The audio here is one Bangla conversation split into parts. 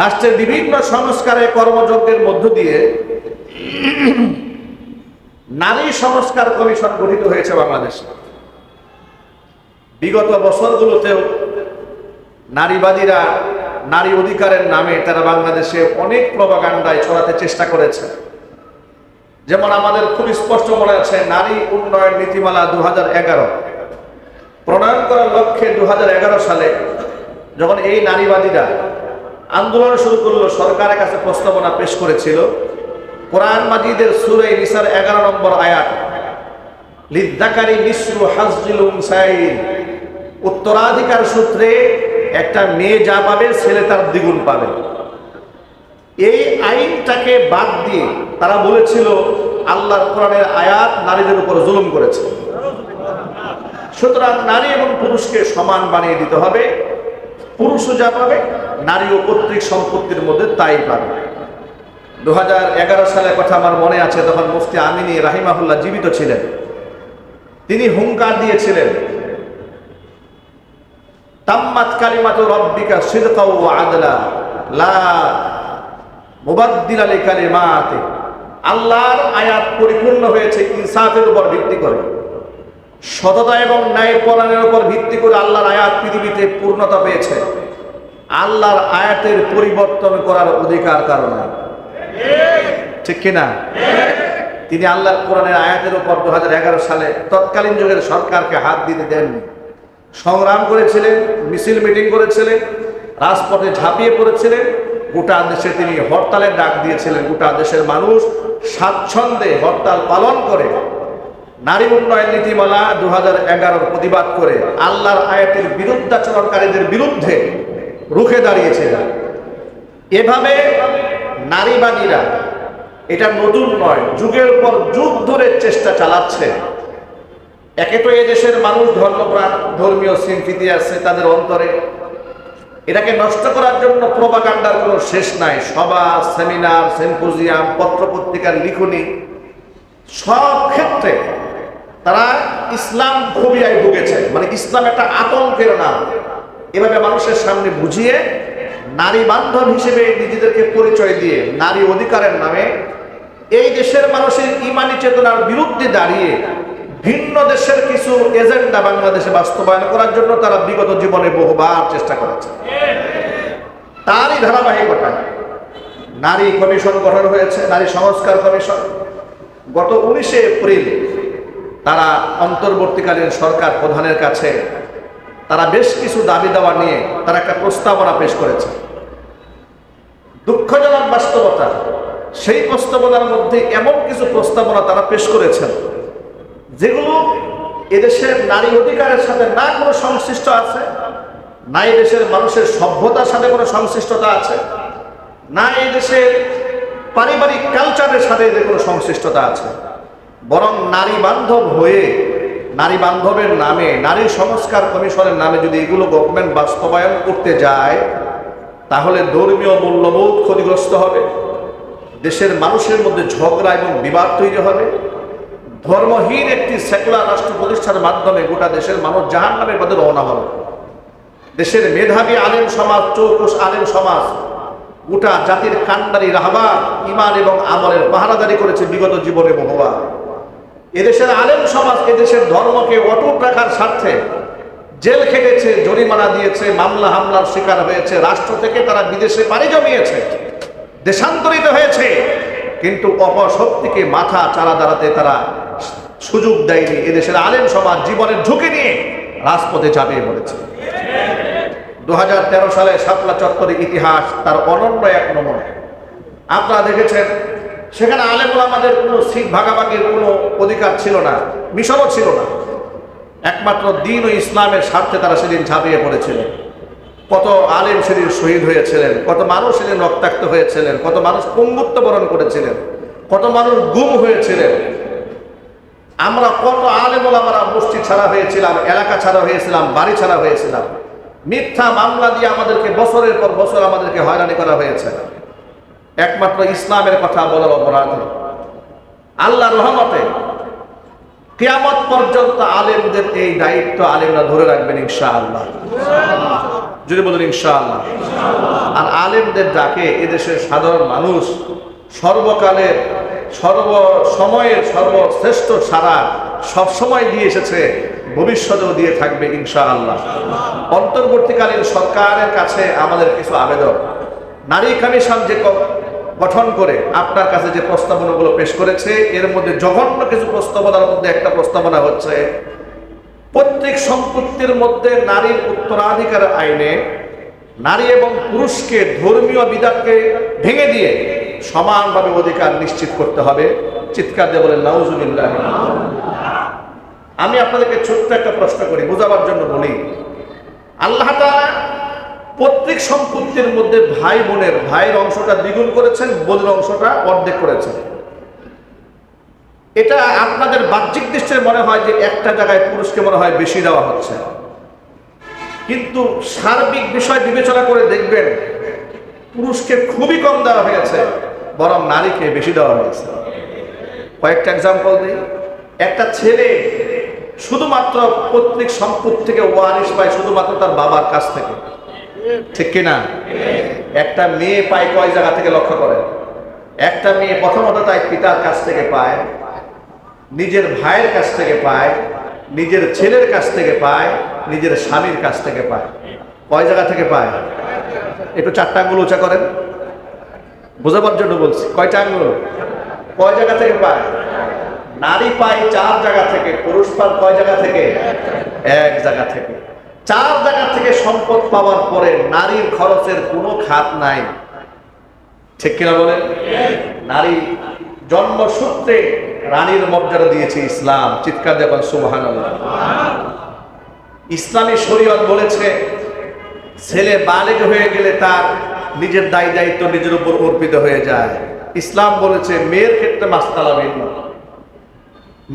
রাষ্ট্রের বিভিন্ন সংস্কারে কর্মযজ্ঞের মধ্য দিয়ে নারী সংস্কার কমিশন গঠিত হয়েছে বাংলাদেশে। বিগত বছরগুলোতেও নারীবাদীরা নারী অধিকারের নামে তারা বাংলাদেশে অনেক প্রবাগান্ডায় ছড়াতে চেষ্টা করেছে। যেমন আমাদের খুব স্পষ্ট মনে আছে, নারী উন্নয়ন নীতিমালা দু হাজার এগারো। প্রণয়ন করার লক্ষ্যে দু হাজার এগারো সালে যখন এই নারীবাদীরা আন্দোলন শুরু করল, সরকারের কাছে প্রস্তাবনা পেশ করেছিল। কোরআন মাজিদের সুরে নিসার এগারো নম্বর আয়াত, লিদ্দাকারী মিশ্রু হাজজিল উনসাইল। উত্তরাধিকার সূত্রে একটা মেয়ে যা পাবে, ছেলে তার দ্বিগুণ পাবে। এই আইনটাকে বাদ দিয়ে তারা বলেছিল, আল্লাহর কোরআনের আয়াত নারীদের উপর জুলুম করেছে। সুতরাং নারী এবং পুরুষকে সমান বানিয়ে দিতে হবে। পুরুষও যা পাবে নারী ও কর্তৃক সম্পত্তির মধ্যে তাই পাবে। দু সালের কথা আমার মনে আছে, তখন মুফতি আমিনী রাহিমাহুল্লাহ জীবিত ছিলেন। তিনি হুঙ্কার দিয়েছিলেন, তাম্মাত কালিমাতু রব্বিকা সিদকাও ওয়া আদলা, লা মুবাদ্দিলা লিকালিমাতি আল্লাহর আয়াত পরিপূর্ণ হয়েছে ইনসাফের উপর ভিত্তি করে। সততা এবং ন্যায় পরায়ণের উপর ভিত্তি করে আল্লাহর আয়াত পৃথিবীতে পূর্ণতা পেয়েছে। আল্লাহর আয়াতের পরিবর্তন করার অধিকার কারণে ঠিক কিনা? তিনি আল্লাহর কোরআনের আয়াতের উপর দু হাজার এগারো সালে তৎকালীন যুগের সরকারকে হাত দিতে দেননি। সংগ্রাম করেছিলেন, মিছিল মিটিং করেছিলেন, রাজপথে ঝাঁপিয়ে পড়েছিলেন, গোটা দেশে তিনি হরতালের ডাক দিয়েছিলেন। গোটা দেশের মানুষ স্বাচ্ছন্দ্যে হরতাল পালন করে। নারী উন্নয়ন নীতিমালা দু হাজার প্রতিবাদ করে আল্লাহর আয়াতের বিরুদ্ধাচরণকারীদের বিরুদ্ধে রুখে দাঁড়িয়েছিলেন এভাবে নারীবাদীরা এটা নতুন নয়, যুগের পর যুগ ধরে চেষ্টা চালাচ্ছে। একে তো দেশের মানুষ, ধর্মপ্রাণ, ধর্মীয় স্বীকৃতি আছে তাদের অন্তরে। এটাকে নষ্ট করার জন্য প্রবাকাণ্ডার কোনো শেষ নাই। সভা সেমিনার, সেম্পোজিয়াম, পত্রপত্রিকার লিখনি, সব ক্ষেত্রে তারা ইসলাম ফোবিয়ায় ভুগেছে। মানে ইসলাম একটা আতঙ্কের নাম। এভাবে মানুষের সামনে বুঝিয়ে নারী বান্ধব হিসেবে নিজেদেরকে পরিচয় দিয়ে নারী অধিকারের নামে এই দেশের মানুষের ইমানি চেতনার বিরুদ্ধে দাঁড়িয়ে ভিন্ন দেশের কিছু এজেন্ডা বাংলাদেশে বাস্তবায়ন করার জন্য তারা বিগত জীবনে বহুবার চেষ্টা করেছে। তারই ধারাবাহিকতা, নারী কমিশন গঠন হয়েছে, নারী সংস্কার কমিশন। গত উনিশে এপ্রিল তারা অন্তর্বর্তীকালীন সরকার প্রধানের কাছে তারা বেশ কিছু দাবি দেওয়া নিয়ে তারা একটা প্রস্তাবনা পেশ করেছে। দুঃখজনক বাস্তবতা, সেই প্রস্তাবনার মধ্যে এমন কিছু প্রস্তাবনা তারা পেশ করেছেন, যেগুলো এদেশের নারী অধিকারের সাথে না কোনো সংশ্লিষ্ট আছে, না দেশের মানুষের সভ্যতার সাথে কোনো সংশ্লিষ্টতা আছে, না এই দেশের পারিবারিক কালচারের সাথে এদের কোনো সংশ্লিষ্টতা আছে। বরং নারী বান্ধব হয়ে নারী বান্ধবের নামে, নারী সংস্কার কমিশনের নামে যদি এগুলো গভর্নমেন্ট বাস্তবায়ন করতে যায়, তাহলে ধর্মীয় মূল্যবোধ ক্ষতিগ্রস্ত হবে, দেশের মানুষের মধ্যে ঝগড়া এবং বিবাদ তৈরি হবে, ধর্মহীন একটি সেকুলার রাষ্ট্র প্রতিষ্ঠার মাধ্যমে গোটা দেশের মানুষ জাহান নামের পথে রওনা হবে। দেশের মেধাবী আলেম সমাজ, চৌকুশ আলেম সমাজ, গোটা জাতির কান্ডারি রাহবা ইমান এবং আমলের পাহারাদারি করেছে বিগত জীবনে বহুবার। এদেশের আলেম সমাজ, এদেশের ধর্মকে অটুট রাখার স্বার্থে জেল খেটেছে, জরিমানা দিয়েছে, মামলা হামলার শিকার হয়েছে, রাষ্ট্র থেকে তারা বিদেশে পাড়ি জমিয়েছে, দেশান্তরিত হয়েছে, কিন্তু অপশক্তিকে মাথা চালা দাঁড়াতে তারা সুযোগ দেয়নি। এদেশের আলেম সমাজ জীবনের ঝুঁকি নিয়ে রাজপথে চাপিয়ে পড়েছে। দু হাজার তেরো সালে শাপলা চত্বরের ইতিহাস তার অনন্য এক নমুনা। আপনারা দেখেছেন সেখানে আলেমুল আমাদের কোনো সিট ভাগাভাগির কোনো অধিকার ছিল না, মিশনও ছিল না। একমাত্র দিন ও ইসলামের স্বার্থে তারা সেদিন ঝাঁপিয়ে পড়েছিলেন। কত আলেম সেদিন শহীদ হয়েছিলেন, কত মানুষ সেদিন রক্তাক্ত হয়েছিলেন, কত মানুষ পঙ্গুত্ব বরণ করেছিলেন, কত মানুষ গুম হয়েছিলেন। আমরা কত আলেমুল আমরা মসজিদ ছাড়া হয়েছিলাম, এলাকা ছাড়া হয়েছিলাম, বাড়ি ছাড়া হয়েছিলাম। মিথ্যা মামলা দিয়ে আমাদেরকে বছরের পর বছর আমাদেরকে হয়রানি করা হয়েছে। একমাত্র ইসলামের কথা বলার অপরাধ। আল্লাহ রহমতে কেয়ামত পর্যন্ত আলেমদের এই দায়িত্ব আলেমরা ধরে রাখবেন ইনশাআল্লাহ। যদি বলেন ইনশাআল্লাহ। আর আলেমদের ডাকে এদেশের সাধারণ মানুষ সর্বকালের সর্ব সময়ের সর্বশ্রেষ্ঠ সারা সবসময় দিয়ে এসেছে, ভবিষ্যতেও দিয়ে থাকবে ইনশাআল্লাহ। অন্তর্বর্তীকালীন সরকারের কাছে আমাদের কিছু আবেদন। নারী কমিশন যে গঠন করে আপনার কাছে যে প্রস্তাবনাগুলো পেশ করেছে, এর মধ্যে জঘন্য কিছু প্রস্তাবনার মধ্যে একটা প্রস্তাবনা হচ্ছে প্রত্যেক সম্পত্তির মধ্যে নারীর উত্তরাধিকার আইনে নারী এবং পুরুষকে ধর্মীয় বিধানকে ভেঙে দিয়ে সমানভাবে অধিকার নিশ্চিত করতে হবে। চিৎকার দিয়ে বলেন, নাউজুবিল্লাহ। আমি আপনাদেরকে ছোট্ট একটা প্রশ্ন করি, বোঝাবার জন্য বলি। আল্লাহ প্রত্যেক সম্পত্তির মধ্যে ভাই বোনের, ভাইয়ের অংশটা দ্বিগুণ করেছেন, বোনের অংশটা অর্ধেক করেছেন। এটা আপনাদের বাহ্যিক দৃষ্টিতে মনে হয় যে একটা জায়গায় পুরুষকে মনে হয় বেশি দেওয়া হচ্ছে। কিন্তু সার্বিক বিষয় বিবেচনা করে দেখবেন, পুরুষকে খুবই কম দেওয়া হয়েছে, বরং নারীকে বেশি দেওয়া হয়েছে। কয়েকটা এক্সাম্পল দিই। একটা ছেলে শুধুমাত্র প্রত্যেক সম্পত্তি থেকে ওয়ারিশ পায় শুধুমাত্র তার বাবার কাছ থেকে। ঠিক কিনা? একটা মেয়ে পায় কয় জায়গা থেকে লক্ষ্য করেন একটা মেয়ে প্রথমত তাই পিতার কাছ থেকে পায়, নিজের ভাইয়ের কাছ থেকে পায়, নিজের ছেলের কাছ থেকে পায়, নিজের স্বামীর কাছ থেকে পায়। কয় জায়গা থেকে পায়? একটু চারটা আঙ্গুল উঁচা করেন। বোঝাবার জন্য বলছি, কয়টা আঙ্গুল? কয় জায়গা থেকে পায়? নারী পায় চার জায়গা থেকে, পুরুষ পায় কয় জায়গা থেকে? এক জায়গা থেকে। চার জায়গা থেকে সম্পদ পাওয়ার পরে নারীর খরচের কোনো খাত নাই। ঠিক কিনা বলেন? নারী জন্মসূত্রে রানীর মর্যাদা দিয়েছে ইসলাম। চিৎকার দেবেন সুবহান ইসলামী শরীয়ত বলেছে, ছেলে বালেগ হয়ে গেলে তার নিজের দায় দায়িত্ব নিজের উপর অর্পিত হয়ে যায়। ইসলাম বলেছে, মেয়ের ক্ষেত্রে মাস্তালা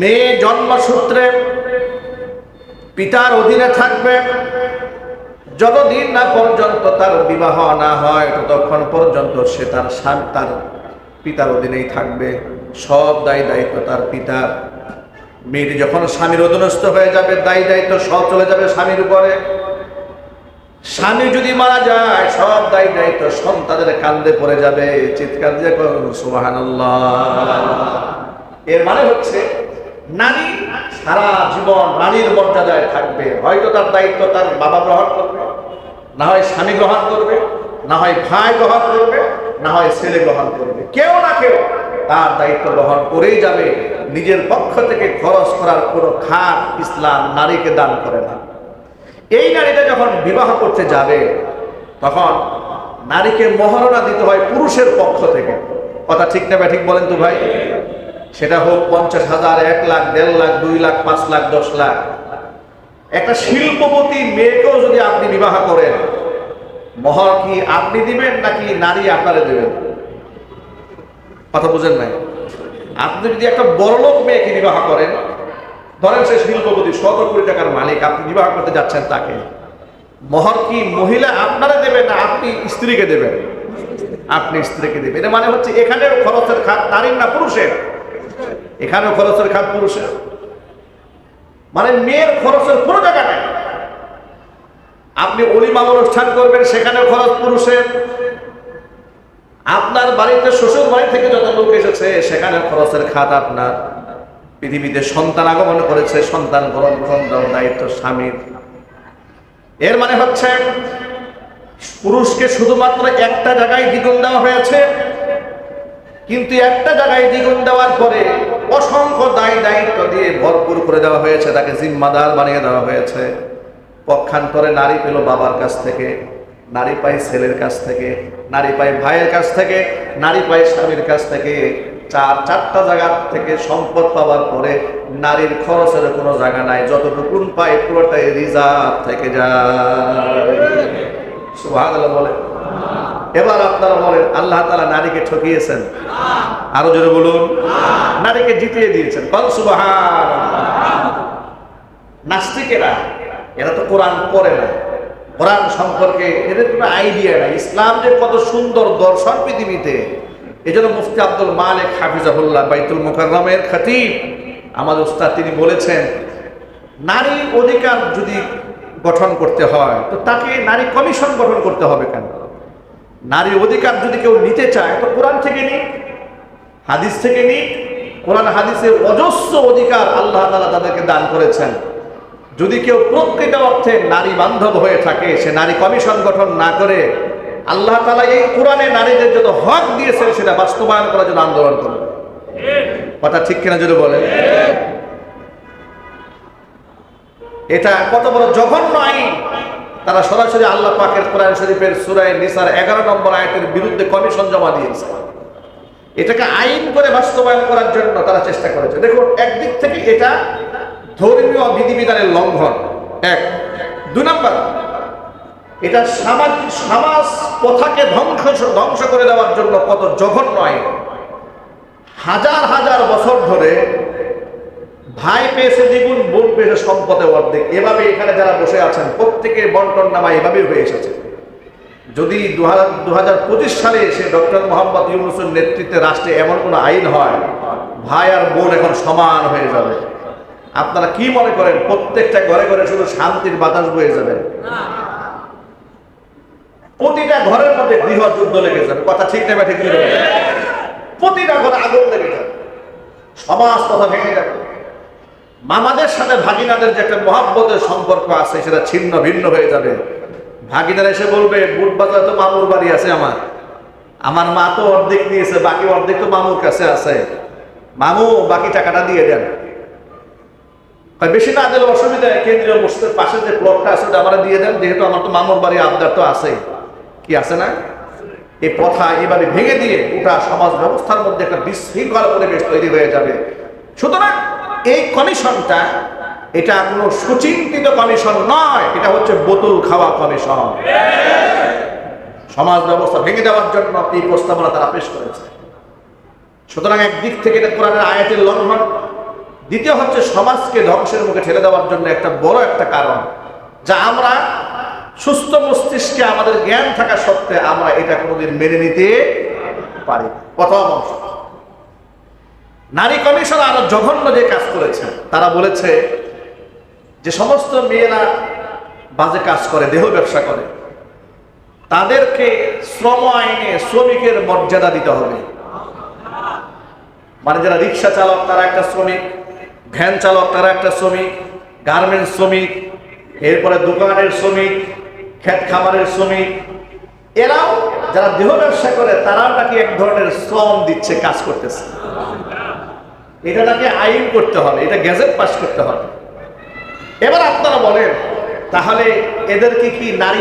মেয়ে জন্মসূত্রে পিতার অধীনে থাকবে। যতদিন না পর্যন্ত তার বিবাহ না হয়, ততক্ষণ পর্যন্ত সে তার স্বামী, তার পিতার অধীনেই থাকবে। সব দায় দায়িত্ব তার পিতার। মেয়েটি যখন স্বামীর অধীনস্থ হয়ে যাবে, দায় দায়িত্ব সব চলে যাবে স্বামীর উপরে। স্বামী যদি মারা যায়, সব দায় দায়িত্ব সন্তানের কান্দে পড়ে যাবে। চিৎকার দিয়ে সুবাহান এর মানে হচ্ছে নারী সারা জীবন নারীর মর্যাদায় থাকবে। হয়তো তার দায়িত্ব তার বাবা গ্রহণ করবে, না হয় স্বামী গ্রহণ করবে, না হয় ভাই গ্রহণ করবে, না হয় ছেলে গ্রহণ করবে। কেউ না কেউ তার দায়িত্ব গ্রহণ করেই যাবে। নিজের পক্ষ থেকে খরচ করার কোনো খাট ইসলাম নারীকে দান করে না। এই নারীটা যখন বিবাহ করতে যাবে, তখন নারীকে মহারণা দিতে হয় পুরুষের পক্ষ থেকে। কথা ঠিক না ঠিক বলেন তো ভাই? সেটা হোক পঞ্চাশ হাজার, এক লাখ, দেড় লাখ, দুই লাখ, পাঁচ লাখ, দশ লাখ। একটা শিল্পপতি মেয়েকেও যদি আপনি বিবাহ করেন মহর কি আপনি দিবেন নাকি নারী আপনারে দেবেন? কথা বুঝেন নাই? আপনি যদি একটা বড়লোক মেয়েকে বিবাহ করেন, ধরেন সে শিল্পপতি, শত কোটি টাকার মালিক, আপনি বিবাহ করতে যাচ্ছেন তাকে। মহর কি মহিলা আপনারা দেবেন না আপনি স্ত্রীকে দেবেন? আপনি স্ত্রীকে দেবেন। এটা মানে হচ্ছে এখানে খরচের খাত নারীর না পুরুষের। এখানেও খরচের খাত পুরুষের মানে মেয়ের খরচের কোনো জায়গা নেই। আপনি অলিমাল অনুষ্ঠান করবেন, সেখানেও খরচ পুরুষের। আপনার বাড়িতে, শ্বশুর বাড়ি থেকে যত লোক এসেছে সেখানে খরচের খাত আপনার। পৃথিবীতে সন্তান আগমন করেছে, সন্তান গ্রহণ গ্রহণ দায়িত্ব স্বামীর এর মানে হচ্ছে, পুরুষকে শুধুমাত্র একটা জায়গায় দ্বিগুণ দেওয়া হয়েছে। কিন্তু একটা জায়গায় দ্বিগুণ দেওয়ার পরে অসংখ্য দায় দায়িত্ব দিয়ে ভরপুর করে দেওয়া হয়েছে, তাকে জিম্মাদার বানিয়ে দেওয়া হয়েছে। পক্ষান্তরে নারী পেল বাবার কাছ থেকে, নারী পায় ছেলের কাছ থেকে, নারী পায় ভাইয়ের কাছ থেকে, নারী পায় স্বামীর কাছ থেকে। চার, চারটা জায়গা থেকে সম্পদ পাওয়ার পরে নারীর খরচের কোনো জায়গা নাই যতটুকুন পায় পুরোটাই রিজার্ভ থেকে যায়। সুবহানাল্লাহ বলে। এবার আপনারা বলেন, আল্লাহ তালা নারীকে ঠকিয়েছেন। আরও জোরে বলুন। নারীকে জিতিয়ে দিয়েছেন। কল সুবাহান নাস্তিকেরা, এরা তো কোরআন পড়ে না। কোরআন সম্পর্কে এদের কোনো আইডিয়া নাই। ইসলাম যে কত সুন্দর দর্শন পৃথিবীতে এই জন্য মুফতি আব্দুল মালিক হাফিজাহুল্লাহ বাইতুল মুকাররমের খতিব, আমাদের উস্তাদ তিনি বলেছেন, নারী অধিকার যদি গঠন করতে হয়, তো তাকে নারী কমিশন গঠন করতে হবে কেন? নারী অধিকার যদি কেউ নিতে চায়, তো কোরআন থেকে নিক, হাদিস থেকে নিক। কোরআন হাদিসের অজস্র অধিকার আল্লাহ তালা তাদেরকে দান করেছেন। যদি কেউ প্রকৃত অর্থে নারী বান্ধব হয়ে থাকে, সে নারী কমিশন গঠন না করে, আল্লাহ তালা এই কোরআনে নারীদের যত হক দিয়েছেন, সেটা বাস্তবায়ন করার জন্য আন্দোলন করবে কথা ঠিক কিনা যদি বলেন? এটা কত বড় জঘন্য আইন। তারা সরাসরি আল্লাহ পাকের কোরআন শরীফের সুরায় নিসার এগারো নম্বর আয়াতের বিরুদ্ধে কমিশন জমা দিয়েছে। এটাকে আইন করে বাস্তবায়ন করার জন্য তারা চেষ্টা করেছে। দেখুন, একদিক থেকে এটা ধর্মীয় বিধিবিধানের লঙ্ঘন। এক। দুই নম্বর, এটা সামাজিক সমাজ প্রথাকে ধ্বংস ধ্বংস করে দেওয়ার জন্য কত জঘন্য আইন। হাজার হাজার বছর ধরে ভাই পেয়েছে দ্বিগুণ, বোন পেয়েছে সম্পদে অর্ধেক। এভাবে এখানে যারা বসে আছেন, প্রত্যেকে বন্টন নামা এভাবেই হয়ে এসেছে। যদি দু হাজার পঁচিশ সালে এসে ডক্টর মোহাম্মদ ইউনুসের নেতৃত্বে রাষ্ট্রে এমন কোনো আইন হয়, ভাই আর বোন এখন সমান হয়ে যাবে। আপনারা কি মনে করেন, প্রত্যেকটা ঘরে ঘরে শুধু শান্তির বাতাস বয়ে যাবে? প্রতিটা ঘরের মধ্যে গৃহ যুদ্ধ লেগে যাবে। কথা ঠিক নেবে ঠিক প্রতিটা ঘরে আগুন লেগে যাবে। সমাজ কথা ভেঙে যাবে। মামাদের সাথে ভাগিনাদের যে একটা মহাব্বতের সম্পর্ক আছে, সেটা ছিন্ন ভিন্ন হয়ে যাবে। ভাগিনারা এসে বলবে, বুট বাজার তো মামুর বাড়ি আছে আমার। আমার মা তো অর্ধেক নিয়েছে, বাকি অর্ধেক তো মামুর কাছে আছে। মামু, বাকি টাকাটা দিয়ে দেন। বেশি না দিলে অসুবিধা, কেন্দ্রীয় মসজিদের পাশে যে প্লটটা আছে, ওটা আমরা দিয়ে দেন, যেহেতু আমার তো মামুর বাড়ি আবদার তো আছে। কি আছে না? এই প্রথা এভাবে ভেঙে দিয়ে গোটা সমাজ ব্যবস্থার মধ্যে একটা বিশৃঙ্খল পরিবেশ তৈরি হয়ে যাবে। সুতরাং এই কমিশনটা, এটা কোনো সুচিন্তিত কমিশন নয়, এটা হচ্ছে বোতল খাওয়া কমিশন। সমাজ ব্যবস্থা ভেঙে দেওয়ার জন্য এই প্রস্তাবনা তারা পেশ করেছে। সুতরাং একদিক থেকে এটা কোরআনের আয়াতের লঙ্ঘন, দ্বিতীয় হচ্ছে সমাজকে ধ্বংসের মুখে ঠেলে দেওয়ার জন্য একটা বড় একটা কারণ, যা আমরা সুস্থ মস্তিষ্কে আমাদের জ্ঞান থাকা সত্ত্বে আমরা এটা কোনোদিন মেনে নিতে পারি। প্রথম অংশ। নারী কমিশন আরও জঘন্য যে কাজ করেছে, তারা বলেছে যে সমস্ত মেয়েরা বাজে কাজ করে, দেহ ব্যবসা করে। তাদেরকে শ্রম আইনে শ্রমিকের মর্যাদা দিতে হবে। মানে যারা রিক্সা চালক, তারা একটা শ্রমিক, ভ্যান চালক, তারা একটা শ্রমিক, গার্মেন্টস শ্রমিক, এরপরে দোকানের শ্রমিক, ক্ষেত খামারের শ্রমিক। এরাও যারা দেহ ব্যবসা করে, তারাও নাকি এক ধরনের শ্রম দিচ্ছে, কাজ করতেছে। এটা তাকে আইন করতে হবে, এটা গ্যাজেট পাস করতে হবে। এবার আপনারা বলেন, তাহলে এদেরকে কি নারী